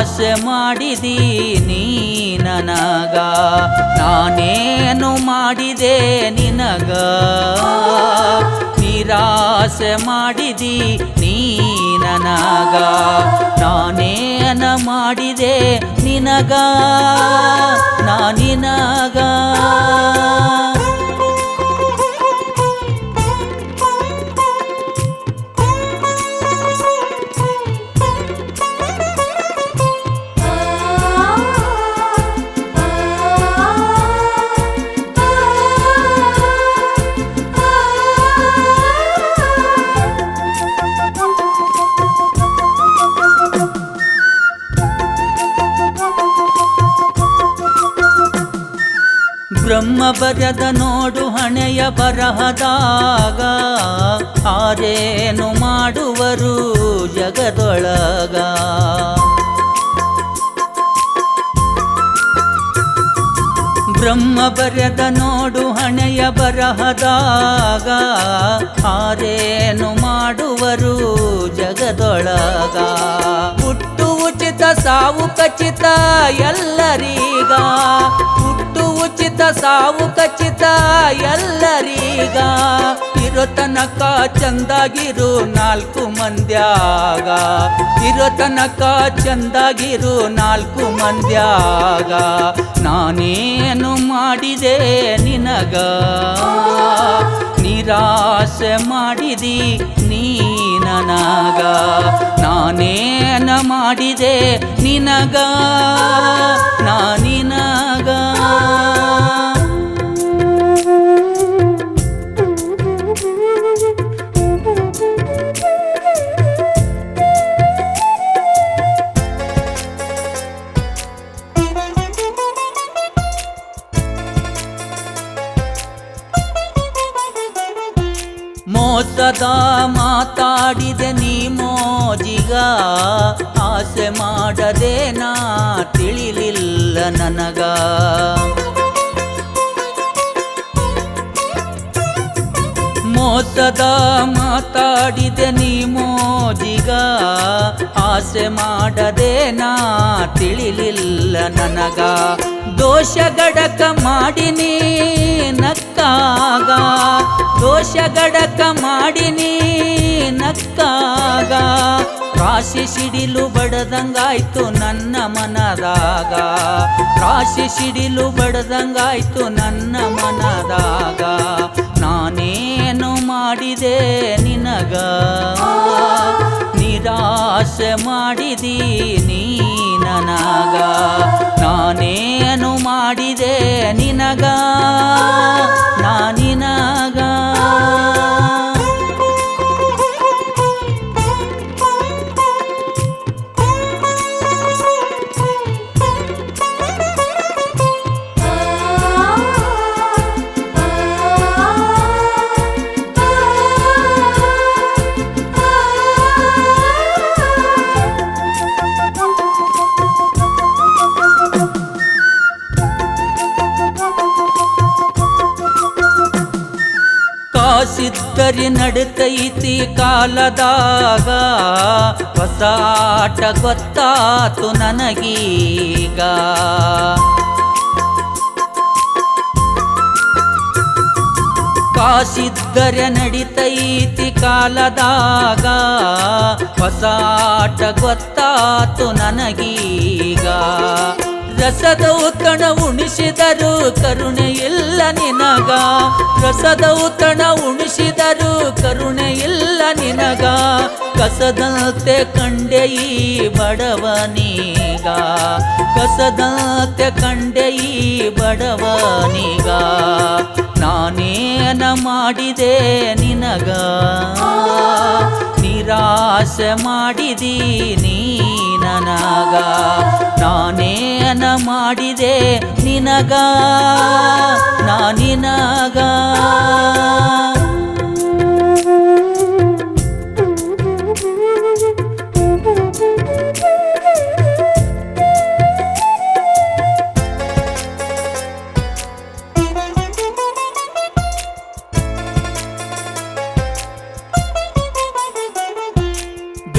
ನಿರಾಸೆ ಮಾಡಿದಿ ನೀ ನನಗ. ನಾನೇನು ಮಾಡಿದೆ ನಿನಗ. ನಿರಾಸೆ ಮಾಡಿದಿ ನೀ ನನಗ. ನಾನೇನ ಮಾಡಿದೆ ನಿನಗ. ನಾ ಬರದ ನೋಡು ಹಣೆಯ ಬರಹದಾಗ ಆರೇನು ಮಾಡುವರು ಜಗದೊಳಗ? ಬ್ರಹ್ಮ ಬರೆದ ನೋಡು ಹಣೆಯ ಬರಹದಾಗ ಆರೇನು ಮಾಡುವರು ಜಗದೊಳಗ? ಹುಟ್ಟು ಉಚಿತ ಸಾವು ಖಚಿತ ಉಚಿತ ಸಾವು ಖಚಿತ ಎಲ್ಲರೀಗ. ಇರೋ ತನಕ ಚಂದಾಗಿರು ನಾಲ್ಕು ಮಂದ್ಯಾಗ. ಇರೋ ತನಕ ಚಂದಾಗಿರು ನಾಲ್ಕು ಮಂದ್ಯಾಗ. ನಾನೇನು ಮಾಡಿದೆ ನಿನಗ? ನಿರಾಸೆ ಮಾಡಿದಿ ನೀ ನನಗ. ನಾನೇನ ಮಾಡಿದೆ ನಿನಗ? ನಾ ಮೋಸದ ಮಾತಾಡಿದೆ ನೀ ಮೋಜಿಗ. ಆಸೆ ಮಾಡದೆ ನಾ ತಿಳಿಲಿಲ್ಲ ನನಗ. ಮೋಸದ ಮಾತಾಡಿದೆ ನೀ ಮೋಜಿಗ. ಆಸೆ ಮಾಡದೆ ನಾ ತಿಳಿಲಿಲ್ಲ ನನಗ. ದೋಷ ಗಡಕ ಮಾಡಿನಿ. ನಕ್ಕಾಗ, ದೋಷ ಗಡಕ ಮಾಡಿನಿ ನಕ್ಕಾಗ. ರಾಶಿ ಸಿಡಿಲು ಬಡದಂಗಾಯ್ತು ನನ್ನ ಮನದಾಗ. ರಾಶಿ ಸಿಡಿಲು ಬಡದಂಗಾಯ್ತು ನನ್ನ ಮನದಾಗ. ನಾನೇನು ಮಾಡಿದೆ ನಿನಗ? ನಿರಾಶೆ ಮಾಡಿದಿ ಕಾಸಿದ್ದರಿ ನಡತೈತಿ ಕಾಲದಾಗ. ಹೊಸ ಆಟ ಗೊತ್ತಾತು ನನಗೀಗ. ಕಾಸಿದ್ದರೆ ನಡಿತೈತಿ ಕಾಲದಾಗ. ಹೊಸ ಆಟ ಗೊತ್ತಾತು ನನಗೀಗ. ರಸದ ಉತ್ತಣ ಉಣಿಸಿದರು ಕರುಣೆ ಇಲ್ಲ ನಿನಗ? ರಸದ ಉತ್ತಣ ಉಣಿಸಿದರು ಕರುಣೆ ಇಲ್ಲ ನಿನಗ. ಕಸದಂತೆ ಕಂಡೆ ಈ ಬಡವನೀಗ ಕಸದಂತೆ ಕಂಡೆ ಈ ಬಡವನೀಗ ನಾನೇನ ಮಾಡಿದೆ ನಿನಗ? ನಿರಾಶೆ ಮಾಡಿದಿ ನೀ ನನಗ. ಮಾಡಿದೆ ನಿನಗ ನಾ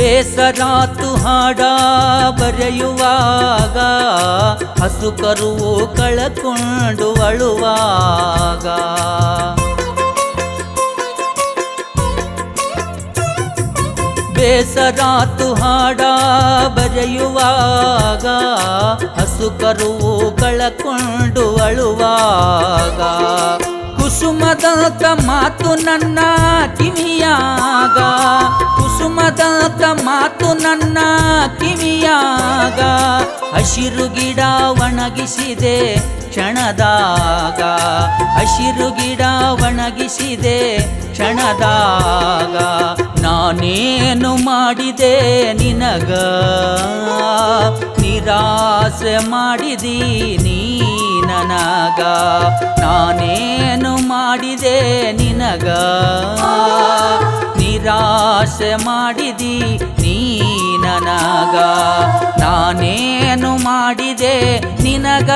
ಬೇಸರಾತು ಹಾಡ ಬರೆಯುವಾಗ ಹಸು ಕರುವು ಕಳಕೊಂಡು ಅಳುವಾಗ. ಬೇಸರಾತು ಹಾಡ ಬರೆಯುವಾಗ ಹಸು ಕರುವು ಕಳಕೊಂಡು ಅಳುವಾಗ. ಕುಸುಮದಂತ ಮಾತು ನನ್ನ ಕಿವಿಯಾಗ. ಕುಸುಮದಾತ ಮಾತು ನನ್ನ ಕಿವಿಯಾಗ. ಹಸಿರು ಗಿಡ ಒಣಗಿಸಿದೆ ಕ್ಷಣದಾಗ. ಹಸಿರು ಗಿಡ ಒಣಗಿಸಿದೆ ಕ್ಷಣದಾಗ. ನಾನೇನು ಮಾಡಿದೆ ನಿನಗ? ನಿರಾಸೆ ಮಾಡಿದಿ ನೀ ನನಗ? ನಾನೇನು ಮಾಡಿದೆ ನಿನಗ. ನಿರಾಶೆ ಮಾಡಿದಿ ನೀ ನನಗ. ನಾನೇನು ಮಾಡಿದೆ ನಿನಗ?